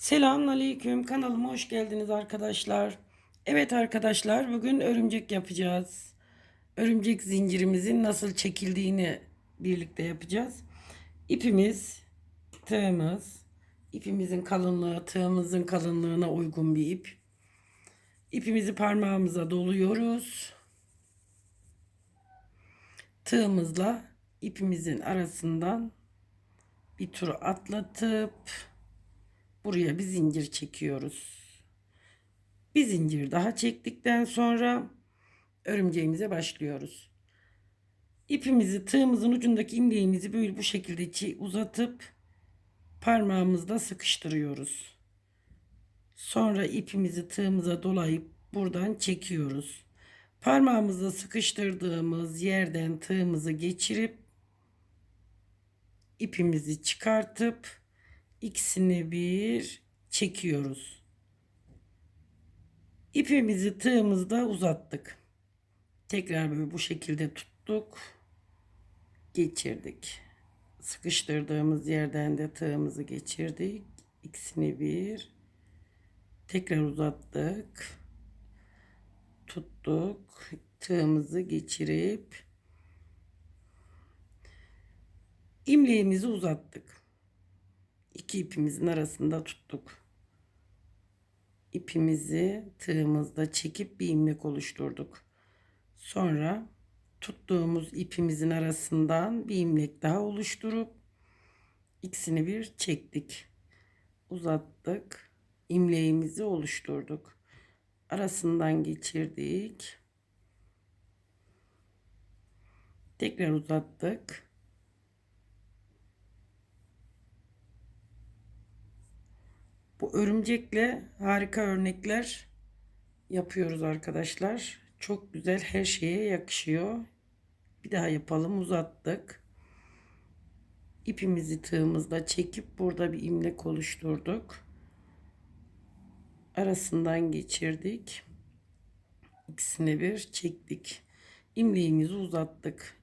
Selamünaleyküm. Kanalıma hoş geldiniz arkadaşlar. Evet arkadaşlar, bugün örümcek yapacağız. Örümcek zincirimizin nasıl çekildiğini birlikte yapacağız. İpimiz, tığımız, ipimizin kalınlığı, tığımızın kalınlığına uygun bir ip. İpimizi parmağımıza doluyoruz. Tığımızla ipimizin arasından bir tur atlatıp buraya bir zincir çekiyoruz. Bir zincir daha çektikten sonra örümceğimize başlıyoruz. İpimizi tığımızın ucundaki imleğimizi böyle bu şekilde çi- uzatıp parmağımızla sıkıştırıyoruz. Sonra ipimizi tığımıza dolayıp buradan çekiyoruz. Parmağımızla sıkıştırdığımız yerden tığımızı geçirip ipimizi çıkartıp ikisini bir çekiyoruz. İpimizi tığımızda uzattık. Tekrar böyle bu şekilde tuttuk. Geçirdik. Sıkıştırdığımız yerden de tığımızı geçirdik. İkisini bir tekrar uzattık. Tuttuk. Tığımızı geçirip imleğimizi uzattık. İki ipimizin arasında tuttuk. İpimizi tığımızda çekip bir imlek oluşturduk. Sonra tuttuğumuz ipimizin arasından bir imlek daha oluşturup ikisini bir çektik. Uzattık. İmleğimizi oluşturduk. Arasından geçirdik. Tekrar uzattık. Bu örümcekle harika örnekler yapıyoruz arkadaşlar. Çok güzel her şeye yakışıyor. Bir daha yapalım uzattık. İpimizi tığımızla çekip burada bir imlek oluşturduk. Arasından geçirdik. İkisini bir çektik. İmleğimizi uzattık.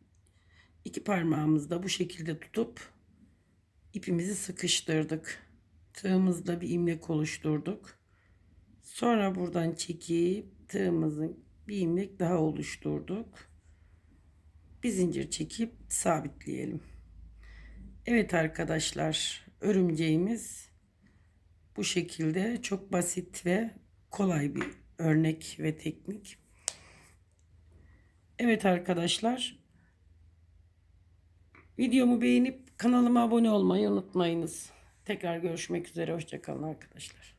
İki parmağımızda bu şekilde tutup ipimizi sıkıştırdık tığımızla bir imlek oluşturduk. Sonra buradan çekip tığımızın bir imlek daha oluşturduk. Bir zincir çekip sabitleyelim. Evet arkadaşlar örümceğimiz bu şekilde çok basit ve kolay bir örnek ve teknik. Evet arkadaşlar videomu beğenip kanalıma abone olmayı unutmayınız. Tekrar görüşmek üzere. Hoşçakalın arkadaşlar.